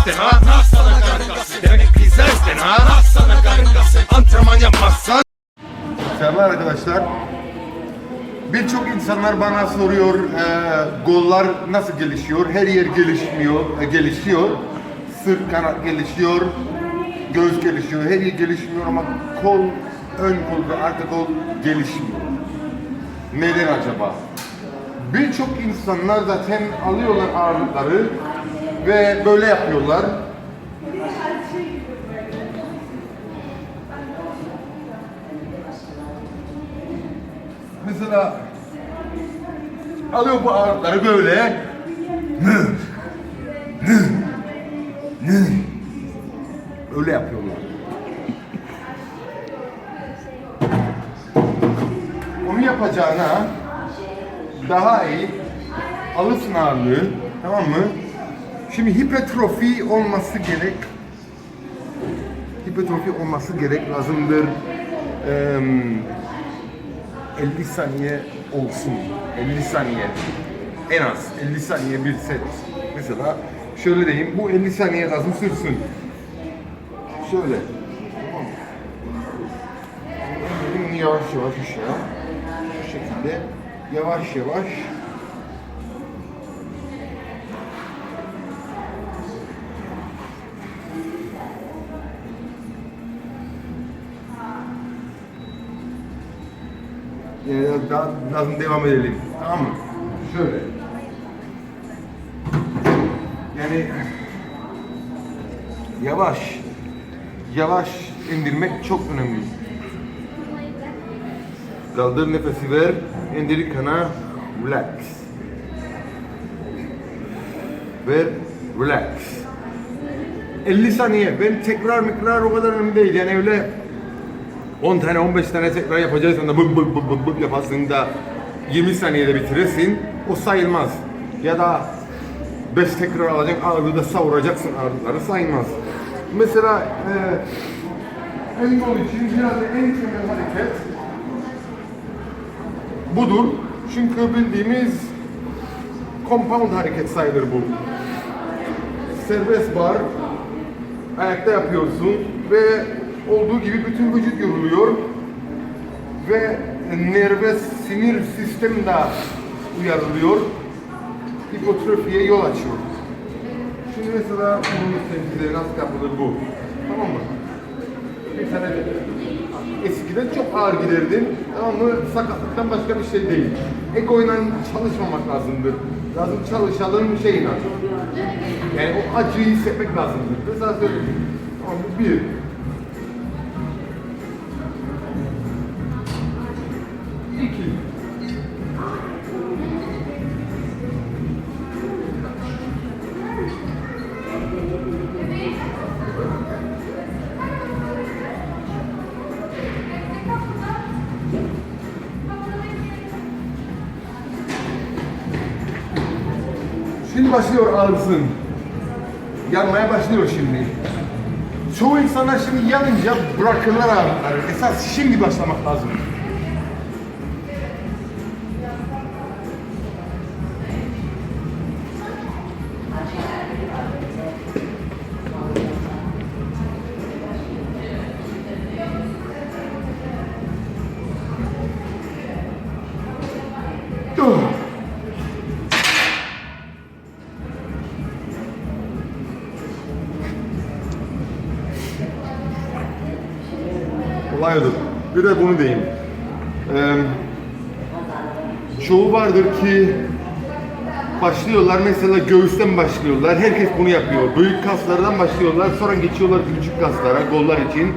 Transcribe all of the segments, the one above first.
isten ha Nah sana Demek pizza isten ha Nah sana Antrenman yapmazsan Selamlar arkadaşlar. Birçok insanlar bana soruyor e, gollar nasıl gelişiyor? Her yer gelişmiyor, e, gelişiyor. Sırt kanat gelişiyor, göz gelişiyor, her yer gelişmiyor ama kol, ön kol ve arka kol gelişmiyor. Neden acaba? Birçok insanlar zaten alıyorlar ağırlıkları ve böyle yapıyorlar. Mesela alıyor bu ağırlıkları böyle. Nı. Öyle yapıyorlar. Onu yapacağına daha iyi alırsın ağırlığı. Tamam mı? Şimdi hipertrofi olması gerek. Hipertrofi olması gerek lazımdır. Eee 50 saniye olsun. 50 saniye. En az 50 saniye bir set. Mesela şöyle diyeyim. Bu 50 saniye lazım sürsün. Şöyle. Tamam yavaş yavaş aşağı. Şu şekilde. Yavaş yavaş. Yani daha lazım devam edelim. Tamam mı? Şöyle. Yani yavaş yavaş indirmek çok önemli. Kaldır nefesi ver, indir kana, relax. Ver, relax. 50 saniye. Ben tekrar mikrar o kadar önemli değil. Yani öyle 10 tane 15 tane tekrar yapacaksan da bık bık bık bık bık yaparsın da 20 saniyede bitirirsin o sayılmaz. Ya da 5 tekrar alacak ağırlığı da savuracaksın ağırlıkları sayılmaz. Mesela e, en gol için herhalde en temel hareket budur. Çünkü bildiğimiz compound hareket sayılır bu. Serbest bar, ayakta yapıyorsun ve olduğu gibi bütün vücut yoruluyor ve nervous sinir sistemi de uyarılıyor. Hipotrofiye yol açıyor. Şimdi mesela bunun temsilcileri nasıl yapılır bu? Tamam mı? Bir tane de eskiden çok ağır giderdin ama sakatlıktan başka bir şey değil. Egoyla çalışmamak lazımdır. Lazım çalışalım şeyle. Yani o acıyı hissetmek lazımdır. Mesela söyleyeyim. Tamam mı? Bir, Şimdi başlıyor ağrısın. Yanmaya başlıyor şimdi. Çoğu insanlar şimdi yanınca bırakırlar ağrıları. Esas şimdi başlamak lazım. Odur. Bir de bunu diyeyim. Ee, çoğu vardır ki başlıyorlar mesela göğüsten başlıyorlar. Herkes bunu yapıyor. Büyük kaslardan başlıyorlar. Sonra geçiyorlar küçük kaslara gollar için.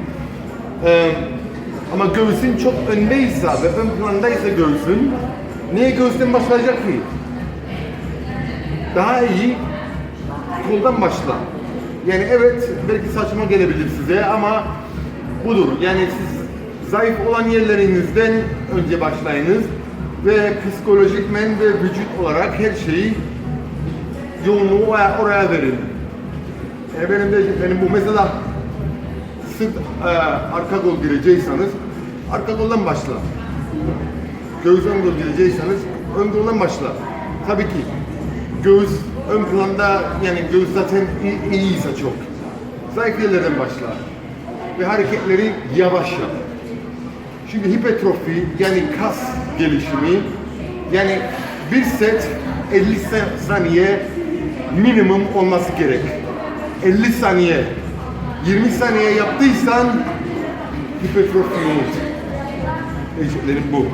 Ee, ama göğsün çok öndeyse ve ön plandaysa göğsün niye göğüsten başlayacak ki? Daha iyi koldan başla. Yani evet belki saçma gelebilir size ama budur. Yani siz zayıf olan yerlerinizden önce başlayınız ve psikolojikmen ve vücut olarak her şeyi yoğunluğu oraya, verin. Yani benim de benim bu mesela sırt e, arka gol girecekseniz arka goldan başla. Göğüs ön gol girecekseniz ön goldan başla. Tabii ki göğüs ön planda yani göğüs zaten iyi, iyiyse çok. Zayıf yerlerden başla. Ve hareketleri yavaş yap. Şimdi hipertrofi yani kas gelişimi yani bir set 50 sa- saniye minimum olması gerek. 50 saniye 20 saniye yaptıysan hipertrofi unut. Eşitlerim bu.